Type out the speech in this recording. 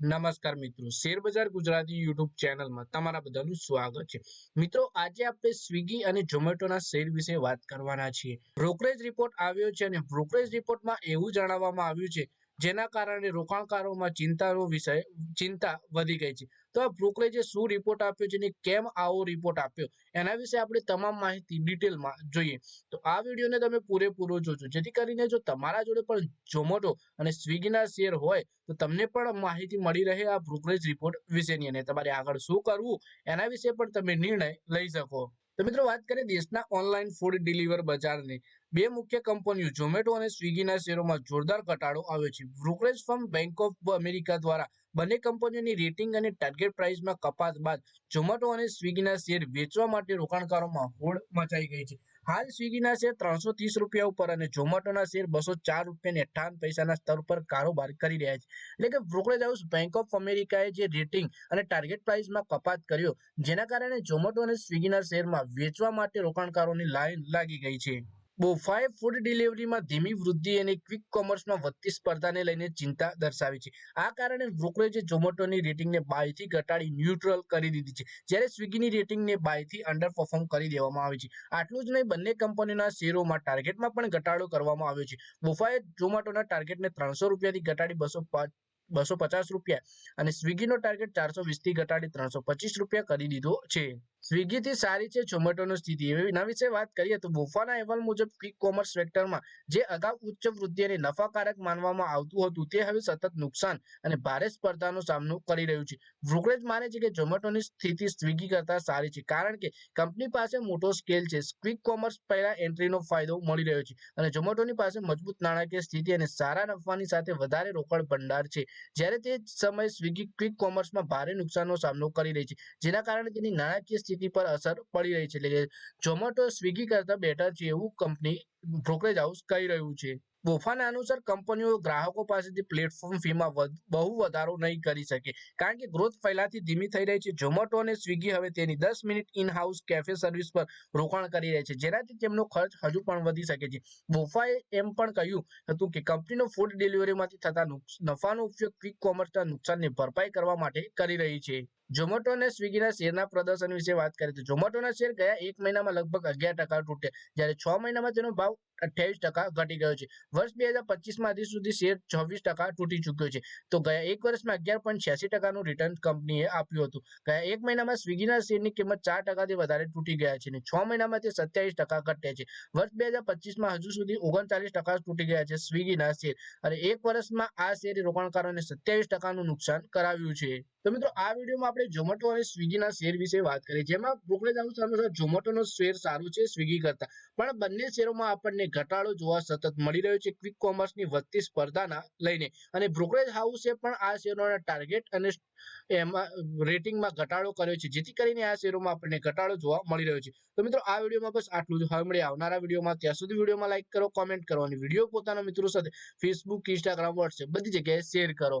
નમસ્કાર મિત્રો. શેરબજાર ગુજરાતી યુટ્યુબ ચેનલમાં તમારા બધાનું સ્વાગત છે. મિત્રો, આજે આપણે સ્વિગી અને ઝોમેટોના શેર વિશે વાત કરવાના છીએ. બ્રોકરેજ રિપોર્ટ આવ્યો છે અને બ્રોકરેજ રિપોર્ટમાં એવું જણાવવામાં આવ્યું છે જેના કારણે રોકાણકારોમાં ચિંતાનો વિષય, ચિંતા વધી ગઈ છે. તો આ બ્રોકરેજે શું રિપોર્ટ આપ્યો છે અને કેમ આવો રિપોર્ટ આપ્યો, એના વિશે આપણે તમામ માહિતી ડિટેલમાં જોઈએ. તો આ વિડીયોને તમે પૂરેપૂરો જોજો. જેથી કરીને જો તમારા જોડે પણ ઝોમેટો અને સ્વિગીના શેર હોય, તો તમને પણ માહિતી મળી રહે આ બ્રોકરેજ રિપોર્ટ વિશેની. અને તમારે આગળ શું કરવું, એના વિશે પણ તમે નિર્ણય લઈ શકો. તો મિત્રો વાત કરીએ દેશના ઓનલાઈન ફૂડ ડિલિવર બજારની. બે મુખ્ય કંપનીઓ ઝોમેટો અને સ્વિગીના શેરોમાં જોરદાર ઘટાડો આવ્યો છે. Brokerage firm Bank of America દ્વારા બંને કંપનીઓની રેટિંગ અને ટાર્ગેટ પ્રાઇસમાં કપાત બાદ ઝોમેટો અને સ્વિગીના શેર વેચવા માટે રોકાણકારોમાં હોડ મચાઈ ગઈ છે. હાલ સ્વિગીના શેર ત્રણસો ત્રીસ રૂપિયા ઉપર અને ઝોમેટોના શેર બસો ચાર રૂપિયા અઠાવન પૈસાના સ્તર પર કારોબાર કરી રહ્યા છે. એટલે કે બ્રોકરેજ હાઉસ બેંક ઓફ અમેરિકાએ જે રેટિંગ અને ટાર્ગેટ પ્રાઇસમાં કપાત કર્યો, જેના કારણે ઝોમેટો અને સ્વિગીના શેરમાં વેચવા માટે રોકાણકારોની લાઈન લાગી ગઈ છે. બોફાએ ફૂડ ડિલિવરીમાં ધીમી વૃદ્ધિ અને ક્વિક કોમર્સમાં વધતી સ્પર્ધાને લઈને ચિંતા દર્શાવી છે. આ કારણે બ્રોકરેજે ઝોમેટોની રેટિંગને બાયથી ઘટાડી ન્યુટ્રલ કરી દીધી છે. જ્યારે સ્વિગીની રેટિંગને બાયથી અંડર પરફોર્મ કરી દેવામાં આવી છે. આટલું જ નહીં, બંને કંપનીના શેરોમાં ટાર્ગેટમાં પણ ઘટાડો કરવામાં આવ્યો છે. બોફાએ ઝોમેટોના ટાર્ગેટને ત્રણસો રૂપિયાથી ઘટાડી બસો બસો પચાસ રૂપિયા અને સ્વિગીનો ટાર્ગેટ ચારસો વીસથી ઘટાડી ત્રણસો પચીસ રૂપિયા કરી દીધો છે. સ્વિગીથી સારી છે, ઝોમેટોની સ્થિતિ. એના વિશે વાત કરીએ તો બોફાના અહેવાલ મુજબ ક્વિક કોમર્સ સેક્ટરમાં જે અગાઉ ઉચ્ચ વૃદ્ધિ અને નફાકારક માનવામાં આવતું હતું, તે હવે સતત નુકસાન અને ભારે સ્પર્ધાનો સામનો કરી રહ્યું છે. બ્રોકરેજ માને છે કે ઝોમેટોની સ્થિતિ સ્વિગી કરતા સારી છે, કારણ કે કંપની પાસે મોટો સ્કેલ છે. ક્વિક કોમર્સ પહેલા એન્ટ્રીનો ફાયદો મળી રહ્યો છે અને ઝોમેટોની પાસે મજબૂત નાણાકીય સ્થિતિ અને સારા નફાની સાથે વધારે રોકડ ભંડાર છે. જ્યારે તે સમયે સ્વિગી ક્વિક કોમર્સમાં ભારે નુકસાનનો સામનો કરી રહી છે, જેના કારણે તેની નાણાકીય સ્થિતિ પર અસર પડી રહી છે. એટલે કે ઝોમેટો સ્વિગી કરતા બેટર છે એવું કંપની બ્રોકરેજ હાઉસ કહી રહ્યું છે. બોફાના અનુસાર કંપનીઓ ગ્રાહકો પાસેથી પ્લેટફોર્મ ફીમાં બહુ વધારો નહીં કરી શકે. કારણ કે ગ્રોથ પહેલાથી ધીમી થઈ રહી છે. ઝોમેટો અને સ્વિગી હવે તેની દસ minute in house cafe service પર રોકાણ કરી રહી છે. જેનાથી તેમનો ખર્ચ હજુ પણ વધી શકે છે. બોફાએ એમ પણ કહ્યું હતું કે કંપનીનો ફૂડ ડિલિવરીમાંથી થતા નફાનો ઉપયોગ ક્વિક કોમર્સના નુકસાનની ભરપાઈ કરવા માટે કરી રહી છે. ઝોમેટો અને સ્વિગીના શેરના પ્રદર્શન વિશે વાત કરીએ તો ઝોમેટોના શેર ગયા એક મહિનામાં લગભગ અગિયાર ટકા તૂટ્યા. જ્યારે છ મહિનામાં તેનો ભાવ અઠ્યાવીસ ટકા ઘટી ગયો છે. વર્ષ બે હજાર પચીસમાં હજી સુધી શેર છવ્વીસ ટકા તૂટી ચૂક્યો છે. તો ગયા એક વર્ષમાં અગિયાર પોઈન્ટ છ્યાસી ટકાનું રિટર્ન કંપનીએ આપ્યું હતું. ગયા એક મહિનામાં સ્વિગીના શેરની કિંમત ચાર ટકાથી વધારે તૂટી ગયા છે અને છ મહિનામાં તે સત્યાવીસ ટકા ઘટ્યા છે. વર્ષ બે હજાર પચીસમાં હજુ સુધી ઓગણચાલીસ ટકા તૂટી ગયા છે સ્વિગીના શેર. અને એક વર્ષમાં આ શેર રોકાણકારોને સત્યાવીસ ટકાનું નુકસાન કરાવ્યું છે. તો મિત્રો, આ વિડીયોમાં આપણે ઝોમેટો અને સ્વિગીના શેર વિશે વાત કરી. જેમાં બ્રોકરેજ હાઉસ અનુસાર ઝોમેટોનો શેર સારું છે, સ્વિગી કરતા. પણ બંને શેરોમાં આપણને ઘટાડો જોવા સતત મળી રહ્યો છે ક્વિક કોમર્સની વધતી સ્પર્ધાના લઈને. અને બ્રોકરેજ હાઉસે પણ આ શેરોના ટાર્ગેટ અને એમાં રેટિંગમાં ઘટાડો કર્યો છે. જેથી કરીને આ શેરોમાં આપણને ઘટાડો જોવા મળી રહ્યો છે. તો મિત્રો, આ વિડીયોમાં બસ આટલું જ. હવે મળીએ આવનારા વિડીયોમાં. ત્યાં સુધી વિડીયોમાં લાઈક કરો કોમેન્ટ કરો અને વીડિયો પોતાના મિત્રો સાથે ફેસબુક ઇન્સ્ટાગ્રામ વોટ્સએપ બધી જગ્યાએ શેર કરો.